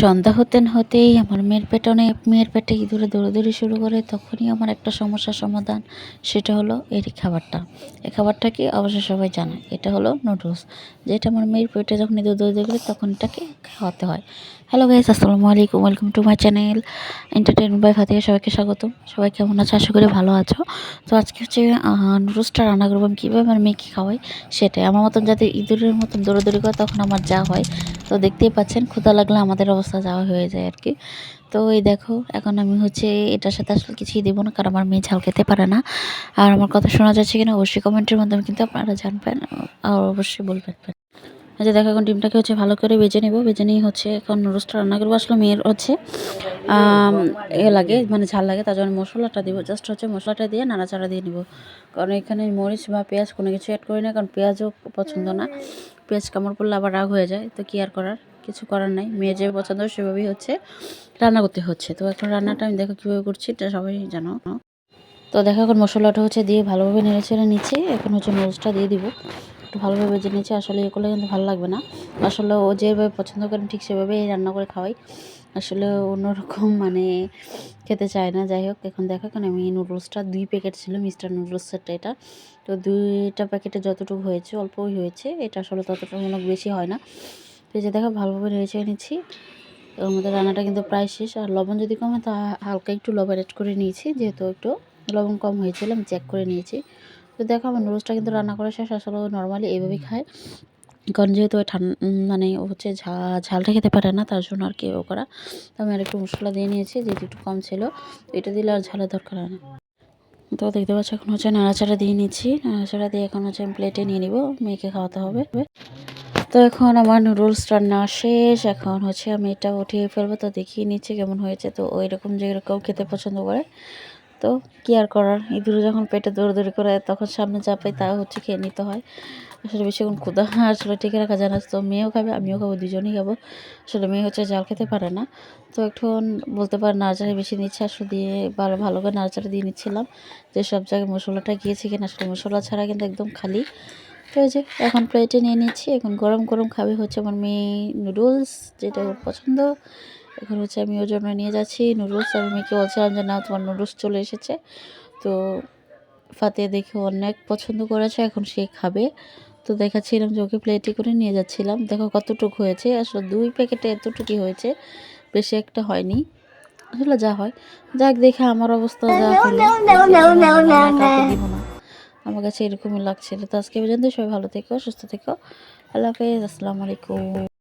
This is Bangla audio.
সন্ধ্যা হতে না হতেই আমার মেয়ের পেটে অনেক, মেয়ের পেটে ইঁদুরে দৌড়াদৌড়ি শুরু করে তখনই আমার একটা সমস্যার সমাধান, সেটা হলো এই খাবারটা। এই খাবারটা কি? অবশ্য সবাই জানে। এটা হলো নুডলস, যেটা আমার মেয়ের পেটে যখন ইঁদুর দৌড়াদৌড়ি করে তখন এটাকে খাওয়াতে হয়। হ্যালো গাইস আসসালামু আলাইকুম welcome to my channel entertainment by Fatiha সবাইকে স্বাগতম। সবাই কেমন আছে? আশা করি ভালো আছো। তো আজকে হচ্ছে নুডলসটা রান্না করব আমি কীভাবে, আমার মেয়েকে খাওয়াই সেটাই। আমার মতন যাতে ইঁদুরের মতন দৌড়াদৌড়ি করে তখন আমার যা হয় তো দেখতেই পাচ্ছেন, ক্ষুধা লাগলে আমাদের অবস্থা যাওয়া হয়ে যায় আর কি। তো এই দেখো, এখন আমি হচ্ছে এটার সাথে আসলে কিছুই দেবো না, কারণ আমার মেয়ে ঝাল খেতে পারে না। আর আমার কথা শোনা যাচ্ছে কিনা অবশ্যই কমেন্টের মাধ্যমে কিন্তু আপনারা জানবেন আর অবশ্যই বলবেন। আচ্ছা দেখো, এখন ডিমটাকে হচ্ছে ভালো করে বেজে নেব। বেজে নিয়ে হচ্ছে এখন রোস্টটা রান্না করব। আসলে মেয়ের হচ্ছে এ লাগে মানে ঝাল লাগে, তার জন্য মশলাটা দিব। জাস্ট হচ্ছে মশলাটা দিয়ে নাড়াচাড়া দিয়ে নিব। কারণ এখানে মরিচ বা পেঁয়াজ কোনো কিছু অ্যাড করি না, কারণ পেঁয়াজও পছন্দ না। পেঁয়াজ কামড় পড়লে আবার রাগ হয়ে যায়, তো কী আর করার? কিছু করার নাই। মেয়ে যে পছন্দ সেভাবেই হচ্ছে। রান্না করতে হচ্ছে। তো এখন রান্নাটা আমি দেখো কীভাবে করছি, এটা সবাই জানো। তো দেখো এখন মশলাটা হচ্ছে দিয়ে ভালোভাবে নেড়ে ছেড়ে নিচ্ছি। এখন হচ্ছে মরিচটা দিয়ে দিব। একটু ভালোভাবে ভেজে নিচ্ছি আসলে এ করলে কিন্তু ভালো লাগবে না। আসলে ও যেভাবে পছন্দ করেন ঠিক সেভাবেই রান্না করে খাওয়াই। আসলে অন্যরকম মানে খেতে চায় না। যাই হোক, এখন দেখো, এখন আমি নুডলসটা দুই প্যাকেট ছিল, মিস্টার নুডলসেরটা এটা। তো দুইটা প্যাকেটে যতটুকু হয়েছে, অল্পই হয়েছে। এটা আসলে ততটা অনেক বেশি হয় না। তো যে দেখো, ভালোভাবে নেড়ে নিচ্ছি। এর মধ্যে রান্নাটা কিন্তু প্রায় শেষ। আর লবণ যদি কমে, তা হালকা একটু লবণ অ্যাড করে নিয়েছি। যেহেতু একটু লবণ কম হয়েছিল, আমি চেক করে নিয়েছি। তো দেখো আমার নুডলসটা কিন্তু রান্না করা শেষ, আসলে নর্মালি এইভাবেই খায়। কারণ যেহেতু ঠান্ডা মানে হচ্ছে ঝালটা খেতে পারে না, তার জন্য আর কি ও করা। তো আমি আর একটু মশলা দিয়ে নিয়েছি, যেহেতু একটু কম ছিল। এটা দিলে আর ঝালের দরকার হয় না। তো দেখতে পাচ্ছ এখন হচ্ছে নাড়াচাড়া দিয়ে নিচ্ছি। নাড়াচাড়া দিয়ে এখন হচ্ছে আমি প্লেটে নিয়ে নিব, মেয়েকে খাওয়াতে হবে। তো এখন আমার নুডলস রান্না শেষ, এখন হচ্ছে আমি এটা উঠিয়ে ফেলব। তো দেখিয়ে নিচ্ছি কেমন হয়েছে। তো ওই রকম যেরকম খেতে পছন্দ করে। তো কি আর করার? ইঁদুর যখন পেটে দৌড়দৌড়ি করে, তখন সামনে যা পাই তা হচ্ছে খেয়ে নিতে হয়। আসলে বেশিক্ষণ ক্ষুদা আসলে টিকে রাখা যায় না। তো মেয়েও খাবে, আমিও খাব, দুজনেই খাব। আসলে মেয়ে হচ্ছে জাল খেতে পারে না। তো এখন বলতে পারে নাড়াচাড়া বেশি নিচ্ছে আসলে দিয়ে ভালো ভালো করে নাড়াচাড়া দিয়ে নিচ্ছিলাম। যে সব জায়গায় মশলাটা গিয়েছে কিনা আসলে মশলা ছাড়া কিন্তু একদম খালি। তো এই যে এখন প্লেটে নিয়ে নিচ্ছি, এখন গরম গরম খাবে হচ্ছে আমার মেয়ে নুডলস যেটা পছন্দ। এখন হচ্ছে আমি ওর জন্য নিয়ে যাচ্ছি নুডলস আমি মেয়েকে বলছিলাম যে না তোমার নুডলস চলে এসেছে। তো ফাতে দেখে অনেক পছন্দ করেছে এখন সে খাবে। তো দেখাচ্ছিলাম যে ওকে প্লেটে করে নিয়ে যাচ্ছিলাম। দেখো কতটুকু হয়েছে আসলে দুই প্যাকেটে এতটুকুই হয়েছে বেশি একটা হয়নি। আসলে যা হয়। যাক দেখে আমার অবস্থা যা হলো। আমার কাছে এরকমই লাগছিল তো আজকে পর্যন্ত সবাই ভালো থেকো সুস্থ থেকো। আল্লাহ হাফেজ আসসালামু আলাইকুম।